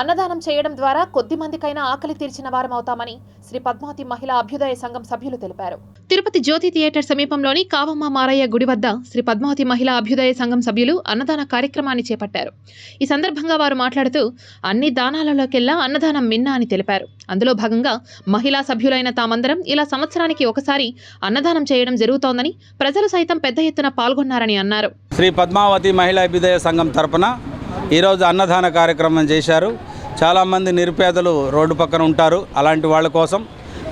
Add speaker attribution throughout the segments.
Speaker 1: అన్నదానం చేయడం ద్వారా కొద్ది మందికైనా ఆకలి తీర్చిన వారమవుతామని శ్రీ పద్మావతి మహిళా అభ్యుదయ సంఘం సభ్యులు తెలిపారు. తిరుపతి జ్యోతి థియేటర్ సమీపంలోని కావమ్మ మారయ్య గుడి వద్ద శ్రీ పద్మావతి మహిళా అభ్యుదయ సంఘం సభ్యులు అన్నదాన కార్యక్రమాన్ని చేపట్టారు. ఈ సందర్భంగా వారు మాట్లాడుతూ అన్ని దానాలలోకెల్లా అన్నదానం మిన్నా అని తెలిపారు. అందులో భాగంగా మహిళా సభ్యులైన తామందరం ఇలా సంవత్సరానికి ఒకసారి అన్నదానం చేయడం జరుగుతోందని ప్రజలు సైతం పెద్ద ఎత్తున పాల్గొన్నారని అన్నారు.
Speaker 2: శ్రీ పద్మావతి మహిళా అభ్యుదయ సంఘం తరపున ఈరోజు అన్నదాన కార్యక్రమం చేశారు. చాలామంది నిరుపేదలు రోడ్డు పక్కన ఉంటారు. అలాంటి వాళ్ళ కోసం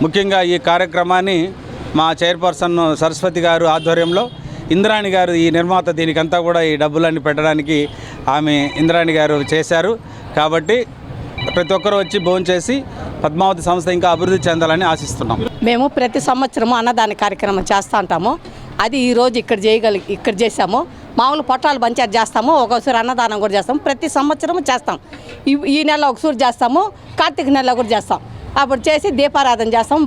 Speaker 2: ముఖ్యంగా ఈ కార్యక్రమాన్ని మా చైర్పర్సన్ సరస్వతి గారు ఆధ్వర్యంలో ఇంద్రాణి గారు ఈ నిర్మాత దీనికంతా కూడా ఈ డబ్బులన్నీ పెట్టడానికి ఆమె ఇంద్రాణి గారు చేశారు. కాబట్టి ప్రతి ఒక్కరు వచ్చి భోంచేసి పద్మావతి సంస్థ ఇంకా అభివృద్ధి చెందాలని ఆశిస్తున్నాం.
Speaker 3: మేము ప్రతి సంవత్సరము అన్నదాన కార్యక్రమం చేస్తూ ఉంటాము. అది ఈరోజు ఇక్కడ చేయగలి ఇక్కడ చేశాము. మామూలు పొట్టాలు పంచారు చేస్తాము ఒకసారి అన్నదానం కూడా చేస్తాము ప్రతి సంవత్సరం చేస్తాం. ఈ ఈ నెల ఒకసారి చేస్తాము కార్తీక నెల కూడా చేస్తాం. అప్పుడు చేసి దీపారాధన చేస్తాం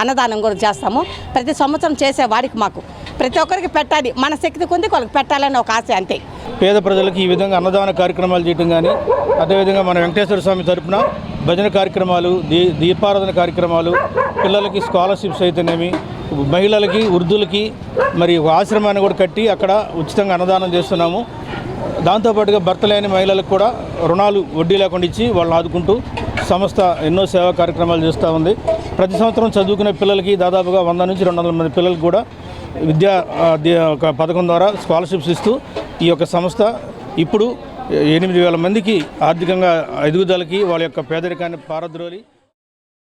Speaker 3: అన్నదానం కూడా చేస్తాము. ప్రతి సంవత్సరం చేసే వాడికి మాకు. ప్రతి ఒక్కరికి పెట్టాలి. మన శక్తి కొంది వాళ్ళకి పెట్టాలని ఒక ఆశ అంతే.
Speaker 4: పేద ప్రజలకు ఈ విధంగా అన్నదాన కార్యక్రమాలు చేయడం కానీ అదేవిధంగా మన వెంకటేశ్వర స్వామి తరపున భజన కార్యక్రమాలు దీ దీపారాధన కార్యక్రమాలు పిల్లలకి స్కాలర్షిప్స్ అయితేనేమి మహిళలకి వృద్ధులకి మరి ఆశ్రమాన్ని కూడా కట్టి అక్కడ ఉచితంగా అన్నదానం చేస్తున్నాము. దాంతోపాటుగా భర్త లేని మహిళలకు కూడా రుణాలు వడ్డీ లేకుండా ఇచ్చి వాళ్ళని ఆదుకుంటూ సంస్థ ఎన్నో సేవా కార్యక్రమాలు చేస్తూ ఉంది. ప్రతి సంవత్సరం చదువుకునే పిల్లలకి దాదాపుగా వంద నుంచి రెండు వందల మంది పిల్లలకు కూడా విద్యా ఒక పథకం ద్వారా స్కాలర్షిప్స్ ఇస్తూ ఈ యొక్క సంస్థ ఇప్పుడు ఎనిమిది వేల మందికి ఆర్థికంగా ఎదుగుదలకి వాళ్ళ యొక్క పేదరికాన్ని పారద్రోలి